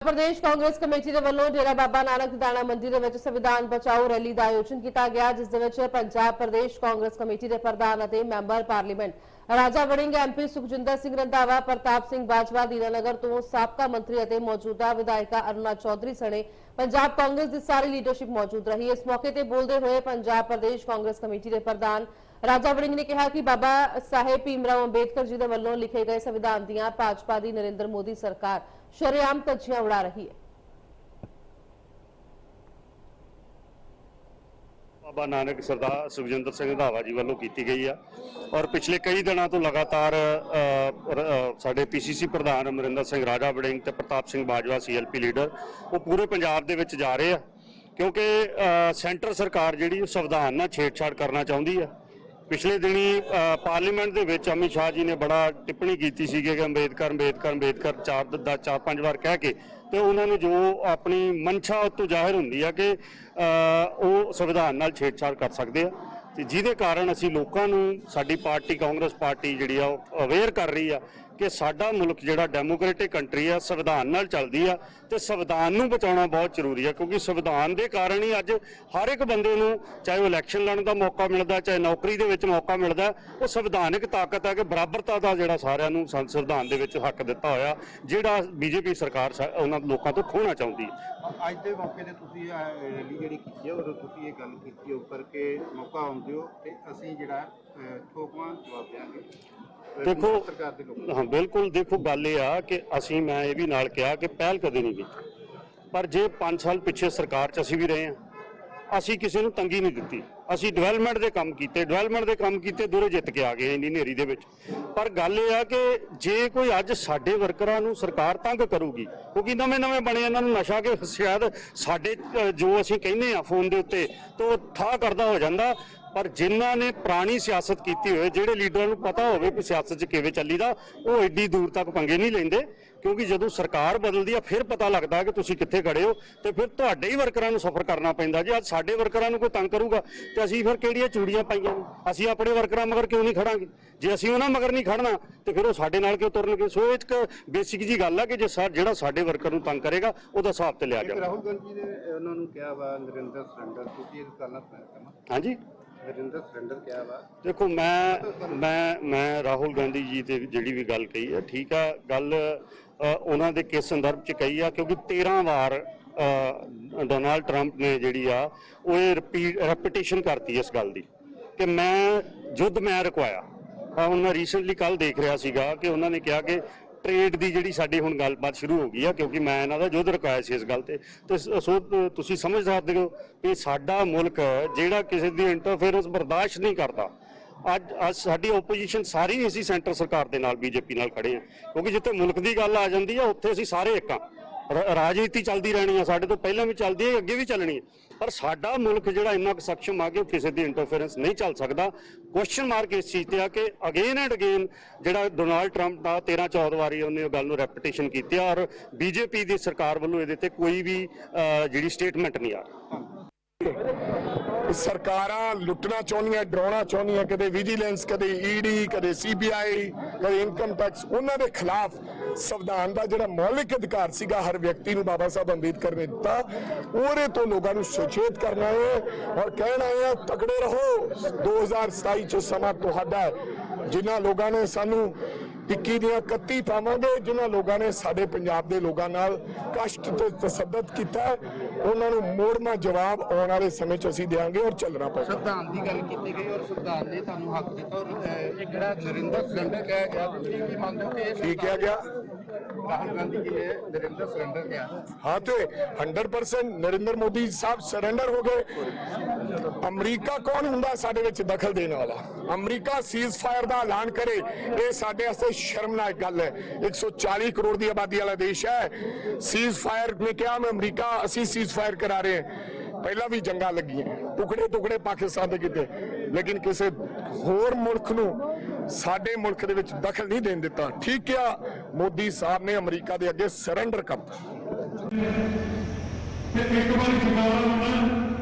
Pradesh Congress committee ਦੇ ਵੱਲੋਂ ਡੇਰਾ ਬਾਬਾ ਨਾਨਕ ਦਾਣਾ ਮੰਡੀ ਦੇ ਵਿੱਚ ਸੰਵਿਧਾਨ ਬਚਾਓ ਰੈਲੀ ਦਾ ਆਯੋਜਨ ਕੀਤਾ ਗਿਆ, ਜਿਸ ਦੇ ਵਿੱਚ ਪੰਜਾਬ ਪ੍ਰਦੇਸ਼ ਕਾਂਗਰਸ ਕਮੇਟੀ ਦੇ ਪ੍ਰਧਾਨ ਅਤੇ member parliament Raja Warring MP Sukhjinder Singh Randhawa, Partap Singh Bajwa, Dinanagar ਤੋਂ ਸਾਬਕਾ ਮੰਤਰੀ ਅਤੇ ਮੌਜੂਦਾ ਵਿਧਾਇਕਾ ਅਰੁਣਾ ਚੌਧਰੀ ਸਣੇ ਪੰਜਾਬ ਕਾਂਗਰਸ ਦੀ ਸਾਰੀ ਲੀਡਰਸ਼ਿਪ ਮੌਜੂਦ ਰਹੀ। ਇਸ ਮੌਕੇ ਤੇ ਬੋਲਦੇ ਹੋਏ ਪੰਜਾਬ ਪ੍ਰਦੇਸ਼ ਕਾਂਗਰਸ ਕਮੇਟੀ ਦੇ ਪ੍ਰਧਾਨ ਰਾਜਾ ਵੜਿੰਗ ਨੇ ਕਿਹਾ ਕਿ ਬਾਬਾ ਸਾਹਿਬ ਭੀਮਰਾਓ ਅੰਬੇਦਕਰ ਜੀ ਦੇ ਵੱਲੋਂ ਲਿਖੇ ਗਏ ਸੰਵਿਧਾਨ ਦੀਆਂ ਭਾਜਪਾ ਦੀ ਨਰਿੰਦਰ ਮੋਦੀ ਸਰਕਾਰ ਸ਼ਰੇਆਮ ਧੱਜੀਆਂ ਉਡਾ ਰਹੀ ਹੈ। ਬਾਬਾ ਨਾਨਕ ਸਰਦਾਰ ਸੁਖਜਿੰਦਰ ਸਿੰਘ ਰੰਧਾਵਾ ਜੀ ਵੱਲੋਂ ਕੀਤੀ ਗਈ ਆ ਔਰ ਪਿਛਲੇ ਕਈ ਦਿਨਾਂ ਤੋਂ ਲਗਾਤਾਰ ਅ, ਰ- ਅ, ਸਾਡੇ ਪੀਸੀਸੀ ਪ੍ਰਧਾਨ ਅਮਰਿੰਦਰ ਸਿੰਘ ਰਾਜਾ ਵੜਿੰਗ ਤੇ ਪ੍ਰਤਾਪ ਸਿੰਘ ਬਾਜਵਾ ਸੀਐਲਪੀ ਲੀਡਰ ਉਹ ਪੂਰੇ ਪੰਜਾਬ ਦੇ ਵਿੱਚ ਜਾ ਰਹੇ ਆ ਕਿਉਂਕਿ ਸੈਂਟਰ ਸਰਕਾਰ ਜਿਹੜੀ ਉਹ ਸੰਵਿਧਾਨ ਨਾਲ ਛੇੜਛਾੜ ਕਰਨਾ ਚਾਹੁੰਦੀ ਆ। ਪਿਛਲੇ ਦਿਨੀ ਪਾਰਲੀਮੈਂਟ ਦੇ ਵਿੱਚ ਅਮਿਤ ਸ਼ਾਹ ਜੀ ਨੇ ਬੜਾ ਟਿੱਪਣੀ ਕੀਤੀ ਸੀ ਕਿ ਅੰਬੇਦਕਰ ਅੰਬੇਦਕਰ ਅੰਬੇਦਕਰ ਚਾਰ ਦਾ ਚਾਰ ਪੰਜ ਵਾਰ ਕਹਿ ਕੇ ਤੇ ਉਹਨਾਂ ਨੂੰ ਜੋ ਆਪਣੀ ਮਨਸ਼ਾ ਉਹ ਤੋਂ ਜ਼ਾਹਿਰ ਹੁੰਦੀ ਆ ਕਿ ਉਹ ਸੰਵਿਧਾਨ ਨਾਲ ਛੇੜਛਾੜ ਕਰ ਸਕਦੇ ਆ। ਤੇ ਜਿਹਦੇ ਕਾਰਨ ਅਸੀਂ ਲੋਕਾਂ ਨੂੰ ਸਾਡੀ ਪਾਰਟੀ ਕਾਂਗਰਸ ਪਾਰਟੀ ਜਿਹੜੀ ਆ ਉਹ ਅਵੇਅਰ ਕਰ ਰਹੀ ਆ ਕਿ ਸਾਡਾ ਮੁਲਕ ਜਿਹੜਾ ਡੈਮੋਕ੍ਰੈਟਿਕ ਕੰਟਰੀ ਆ, ਸੰਵਿਧਾਨ ਨਾਲ ਚੱਲਦੀ ਆ ਤੇ ਸੰਵਿਧਾਨ ਨੂੰ ਬਚਾਉਣਾ ਬਹੁਤ ਜ਼ਰੂਰੀ ਆ ਕਿਉਂਕਿ ਸੰਵਿਧਾਨ ਦੇ ਕਾਰਨ ਹੀ ਅੱਜ ਹਰ ਇੱਕ ਬੰਦੇ ਨੂੰ ਚਾਹੇ ਉਹ ਇਲੈਕਸ਼ਨ ਲੜਨ ਦਾ ਮੌਕਾ ਮਿਲਦਾ, ਚਾਹੇ ਨੌਕਰੀ ਦੇ ਵਿੱਚ ਮੌਕਾ ਮਿਲਦਾ, ਉਹ ਸੰਵਿਧਾਨਿਕ ਤਾਕਤ ਹੈ ਕਿ ਬਰਾਬਰਤਾ ਦਾ ਜਿਹੜਾ ਸਾਰਿਆਂ ਨੂੰ ਸੰਵਿਧਾਨ ਦੇ ਵਿੱਚ ਹੱਕ ਦਿੱਤਾ ਹੋਇਆ, ਜਿਹੜਾ ਬੀਜੇਪੀ ਸਰਕਾਰ ਸਾ- ਉਹਨਾਂ ਲੋਕਾਂ ਤੋਂ ਖੋਹਣਾ ਚਾਹੁੰਦੀ ਹੈ ਅੱਜ ਦੇ ਮੌਕੇ ਤੇ ਤੁਸੀਂ ਰੈਲੀ ਜਿਹੜੀ ਕੀਤੀ ਹੈ ਉਦੋਂ ਤੁਸੀਂ ਇਹ ਗੱਲ ਕੀਤੀ ਉੱਪਰ ਕਿ ਮੌਕਾ ਆਉਂਦੇ ਹੋ ਤੇ ਅਸੀਂ ਜਿਹੜਾ ਠੋਕਵਾਂ ਜਵਾਬ ਦਿਆਂਗੇ। ਦੇਖੋ ਸਰਕਾਰ ਦੇ ਲੋਕ ਹਾਂ ਬਿਲਕੁਲ ਦੇਖੋ ਗੱਲ ਇਹ ਆ ਕਿ ਅਸੀਂ ਮੈਂ ਇਹ ਵੀ ਨਾਲ ਕਿਹਾ ਕਿ ਪਹਿਲ ਕਦੇ ਨਹੀਂ ਕੀਤੀ। ਪਰ ਜੇ 5 ਸਾਲ ਪਿੱਛੇ ਸਰਕਾਰ 'ਚ ਅਸੀਂ ਵੀ ਰਹੇ ਹਾਂ ਅਸੀਂ ਕਿਸੇ ਨੂੰ ਤੰਗੀ ਨਹੀਂ ਦਿੱਤੀ। ਅਸੀਂ ਡਿਵੈਲਪਮੈਂਟ ਦੇ ਕੰਮ ਕੀਤੇ ਡਿਵੈਲਪਮੈਂਟ ਦੇ ਕੰਮ ਕੀਤੇ ਦੂਰੇ ਜਿੱਤ ਕੇ ਆ ਗਏ ਇੰਨੀ ਨੇਰੀ ਦੇ ਵਿੱਚ। ਪਰ ਗੱਲ ਇਹ ਆ ਕਿ ਜੇ ਕੋਈ ਅੱਜ ਸਾਡੇ ਵਰਕਰਾਂ ਨੂੰ ਸਰਕਾਰ ਤੰਗ ਕਰੂਗੀ ਕਿਉਂਕਿ ਨਵੇਂ ਨਵੇਂ ਬਣੇ ਇਹਨਾਂ ਨੂੰ ਨਸ਼ਾ ਕਿ ਸ਼ਾਇਦ ਸਾਡੇ ਜੋ ਅਸੀਂ ਕਹਿੰਦੇ ਆ ਫੋਨ ਦੇ ਉੱਤੇ ਤਾਂ ਉਹ ਠਾ ਕਰਦਾ ਹੋ ਜਾਂਦਾ। ਪਰ ਜਿਨ੍ਹਾਂ ਨੇ ਪੁਰਾਣੀ ਸਿਆਸਤ ਕੀਤੀ ਹੋਏ ਜਿਹੜੇ ਲੀਡਰਾਂ ਨੂੰ ਪਤਾ ਹੋਵੇ ਕਿ ਸਿਆਸਤ 'ਚ ਕਿਵੇਂ ਚੱਲੀਦਾ ਉਹ ਐਡੀ ਦੂਰ ਤੱਕ ਪੰਗੇ ਨਹੀਂ ਲੈਂਦੇ ਕਿਉਂਕਿ ਜਦੋਂ ਸਰਕਾਰ ਬਦਲਦੀ ਆ ਫਿਰ ਪਤਾ ਲੱਗਦਾ ਕਿ ਤੁਸੀਂ ਕਿੱਥੇ ਖੜੇ ਹੋ ਤੇ ਫਿਰ ਤੁਹਾਡੇ ਹੀ ਵਰਕਰਾਂ ਨੂੰ ਸਫਰ ਕਰਨਾ ਪੈਂਦਾ ਜੇ ਅੱਜ ਸਾਡੇ ਵਰਕਰਾਂ ਨੂੰ ਕੋਈ ਤੰਗ ਕਰੂਗਾ ਤੇ ਅਸੀਂ ਫਿਰ ਕਿਹੜੀਆਂ ਚੂੜੀਆਂ ਪਾਈਆਂ ਨੇ? ਅਸੀਂ ਆਪਣੇ ਵਰਕਰਾਂ ਮਗਰ ਕਿਉਂ ਨਹੀਂ ਖੜਾਂਗੇ? ਜੇ ਅਸੀਂ ਉਹਨਾਂ ਮਗਰ ਨਹੀਂ ਖੜਨਾ ਤੇ ਫਿਰ ਉਹ ਸਾਡੇ ਨਾਲ ਕਿਉਂ ਤੁਰਨਗੇ? ਸੋ ਇਹ ਇੱਕ ਬੇਸਿਕ ਜੀ ਗੱਲ ਆ ਕਿ ਜੇ ਸਾ- ਜਿਹੜਾ ਸਾਡੇ ਵਰਕਰ ਨੂੰ ਤੰਗ ਕਰੇਗਾ ਉਹਦਾ ਹਿਸਾਬ ਤੇ ਲਿਆ ਜਾਵੇ ਰਾਹੁਲ ਗਾਂਧੀ ਨੇ ਉਹਨਾਂ ਨੂੰ ਕਿਹਾ ਵਾ ਨਰਿੰਦਰ ਸਰੰਦਰ ਤੁਸੀਂ ਇਸ ਗੱਲ ਸਹਿਮਤ ਹਾਂਜੀ? ਹੋ ਨਰਿੰਦਰ ਸਰੰਦਰ ਵਾ ਦੇਖੋ, ਮੈਂ ਮੈਂ ਮੈਂ ਰਾਹੁਲ ਗਾਂਧੀ ਜੀ ਤੇ ਜਿਹੜੀ ਵੀ ਗੱਲ ਕਹੀ ਹੈ, ਠੀਕ ਆ, ਗੱਲ ਉਹਨਾਂ ਦੇ ਕਿਸ ਸੰਦਰਭ ਚ ਕਹੀ ਆ, ਕਿਉਂਕਿ 13 ਵਾਰ ਡੋਨਾਲਡ ਟਰੰਪ ਨੇ ਜਿਹੜੀ ਆ, ਉਹ ਇਹ ਰਿਪੀਟ ਰੈਪੀਟੇਸ਼ਨ ਕਰਤੀ ਇਸ ਗੱਲ ਦੀ, ਕਿ ਮੈਂ ਯੁੱਧ ਮੈਂ ਰੁਕਵਾਇਆ। ਆ ਹੁਣ ਮੈਂ ਰੀਸੈਂਟਲੀ ਕੱਲ ਦੇਖ ਰਿਹਾ ਸੀਗਾ ਕਿ ਉਹਨਾਂ ਨੇ ਕਿਹਾ ਕਿ ਟ੍ਰੇਡ ਦੀ ਜਿਹੜੀ ਸਾਡੀ ਹੁਣ ਗੱਲਬਾਤ ਸ਼ੁਰੂ ਹੋ ਗਈ ਆ, ਕਿਉਂਕਿ ਮੈਂ ਇਹਨਾਂ ਦਾ ਯੁੱਧ ਰੁਕਾਇਆ ਸੀ ਇਸ ਗੱਲ ਤੇ। ਤੇ ਸੋ ਤੁਸੀਂ ਸਮਝ ਸਕਦੇ ਹੋ ਕਿ ਸਾਡਾ ਮੁਲਕ ਜਿਹੜਾ ਕਿਸੇ ਦੀ ਇੰਟਰਫੇਰੈਂਸ ਬਰਦਾਸ਼ਤ ਨਹੀਂ ਕਰਦਾ, ਅੱਜ ਅੱਜ ਸਾਡੀ ਆਪੋਜੀਸ਼ਨ ਸਾਰੀ ਅਸੀਂ ਸੈਂਟਰ ਸਰਕਾਰ ਦੇ ਨਾਲ, ਬੀਜੇਪੀ ਨਾਲ ਖੜੇ ਆ। ਕਿਉਂਕਿ ਜਿੱਥੇ ਮੁਲਕ ਦੀ ਗੱਲ ਆ ਜਾਂਦੀ ਆ, ਉੱਥੇ ਅਸੀਂ ਸਾਰੇ ਇੱਕ ਆ। ਰ- ਰਾਜਨੀਤੀ ਚੱਲਦੀ ਰਹਿਣੀ ਆ ਸਾਡੇ ਤੋਂ ਪਹਿਲਾਂ ਵੀ ਚੱਲਦੀ ਹੈ ਅੱਗੇ ਵੀ ਚੱਲਣੀ ਹੈ। ਪਰ ਸਾਡਾ ਮੁਲਕ ਜਿਹੜਾ ਇੰਨਾ ਕੁ ਸક્ષਮ ਆ ਕਿ ਉਹ ਕਿਸੇ ਦੀ ਇੰਟਰਫੇਰੈਂਸ ਨਹੀਂ ਚੱਲ ਸਕਦਾ। ਕੁਐਸਚਨ ਮਾਰਕ ਇਸ ਚੀਜ਼ ਤੇ ਆ ਕਿ ਅਗੇਨ ਐਂਡ ਅਗੇਨ ਜਿਹੜਾ ਡੋਨਾਲਡ ਟਰੰਪ ਦਾ 13 14 ਵਾਰੀ ਉਹਨੇ ਉਹ ਗੱਲ ਨੂੰ ਰੈਪੀਟੇਸ਼ਨ ਕੀਤੀ ਆ ਔਰ ਬੀਜੇਪੀ ਦੀ ਸਰਕਾਰ ਵੱਲੋਂ ਇਹਦੇ ਤੇ ਕੋਈ ਵੀ ਅ, ਜਿਹੜੀ ਸਟੇਟਮੈਂਟ ਨਹੀਂ ਆ ਰਹੀ। ਸਰਕਾਰਾਂ ਲੁੱਟਣਾ ਚਾਹੁੰਦੀਆਂ ਡਰਾਉਣਾ ਚਾਹੁੰਦੀਆਂ ਕਦੇ ਵਿਜੀਲੈਂਸ ਕਦੇ ਈਡੀ ਕਦੇ ਸੀਬੀਆਈ ਕਦੇ ਇਨਕਮ ਟੈਕਸ ਉਹਨਾਂ ਦੇ ਖਿਲਾਫ ਸੰਵਿਧਾਨ ਦਾ ਜਿਹੜਾ ਮੌਲਿਕ ਅਧਿਕਾਰ ਸੀਗਾ ਹਰ ਵਿਅਕਤੀ ਨੂੰ ਬਾਬਾ ਸਾਹਿਬ ਅੰਬੇਦਕਰ ਨੇ ਦਿੱਤਾ, ਉਹਦੇ ਤੋਂ ਲੋਕਾਂ ਨੂੰ ਸੁਚੇਤ ਕਰਨਾ ਹੈ ਔਰ ਕਹਿਣਾ ਹੈ, ਤਕੜੇ ਰਹੋ। 2027 ਚ ਸਮਾਂ ਤੁਹਾਡਾ ਹੈ ਜਿਨ੍ਹਾਂ ਲੋਕਾਂ ਨੇ ਸਾਨੂੰ 21 ਦੀਆਂ 31 ਪਾਵਾਂਗੇ ਜਿਨ੍ਹਾਂ ਲੋਕਾਂ ਨੇ ਸਾਡੇ ਪੰਜਾਬ ਦੇ ਲੋਕਾਂ ਨਾਲ ਕਸ਼ਟ ਤੇ ਤਸੱਦਦ ਕੀਤਾ ਉਹਨਾਂ ਨੂੰ ਮੋੜਨਾ ਜਵਾਬ ਆਉਣ ਵਾਲੇ ਸਮੇਂ 'ਚ ਅਸੀਂ ਦੇਵਾਂਗੇ ਔਰ ਚੱਲਣਾ ਪਏਗਾ ਸੰਵਿਧਾਨ ਦੀ ਗੱਲ ਕੀਤੀ ਗਈ ਔਰ ਸੰਵਿਧਾਨ ਨੇ ਤੁਹਾਨੂੰ ਹੱਕ ਦਿੱਤਾ ਔਰ ਜਿਹੜਾ ਨਰਿੰਦਰ ਸਰੰਦਰ ਕਿਹਾ ਗਿਆ ਤੁਸੀਂ ਮੰਨਦੇ ਹੋ ਕਿ ਇਹ ਕੀ ਕਿਹਾ ਗਿਆ? ਰਾਹੁਲ ਗਾਂਧੀ ਜੀ ਨੇ ਨਰਿੰਦਰ ਸਰੰਦਰ ਕਿਹਾ। ਹਾਂ ਤੇ 100% ਨਰਿੰਦਰ ਮੋਦੀ ਸਾਹਿਬ ਸਰੈਂਡਰ ਹੋ ਗਏ। ਅਮਰੀਕਾ ਕੌਣ ਹੁੰਦਾ ਸਾਡੇ ਵਿੱਚ ਦਖਲ ਦੇਣ ਵਾਲਾ? ਅਮਰੀਕਾ ਸੀਜ਼ ਫਾਇਰ ਦਾ ਐਲਾਨ ਕਰੇ, ਇਹ ਸਾਡੇ ਵਾਸਤੇ ਸ਼ਰਮਨਾਕ ਗੱਲ ਹੈ। 140 ਕਰੋੜ ਦੀ ਆਬਾਦੀ ਵਾਲਾ ਦੇਸ਼ ਹੈ। ਸੀਜ਼ ਫਾਇਰ ਨੇ ਕਿਹਾ, ਮੈਂ ਅਮਰੀਕਾ, ਅਸੀਂ ਸੀਜ਼ ਫਾਇਰ ਕਰਾ ਰਹੇ ਹਾਂ। ਪਹਿਲਾਂ ਵੀ ਜੰਗਾਂ ਲੱਗੀਆਂ ਟੁਕੜੇ ਟੁਕੜੇ ਪਾਕਿਸਤਾਨ ਦੇ ਕੀਤੇ। ਲੇਕਿਨ ਕਿਸੇ ਹੋਰ ਮੁਲਕ ਨੂੰ ਸਾਡੇ ਮੁਲਕ ਦੇ ਵਿੱਚ ਦਖਲ ਨਹੀਂ ਦੇਣ ਦਿੱਤਾ। ਠੀਕ ਆ ਮੋਦੀ ਸਾਹਿਬ ਨੇ ਅਮਰੀਕਾ ਦੇ ਅੱਗੇ ਸਰੈਂਡਰ ਕਰਤਾ। ਇੱਕ ਵਾਰੀ ਸਰਕਾਰਾਂ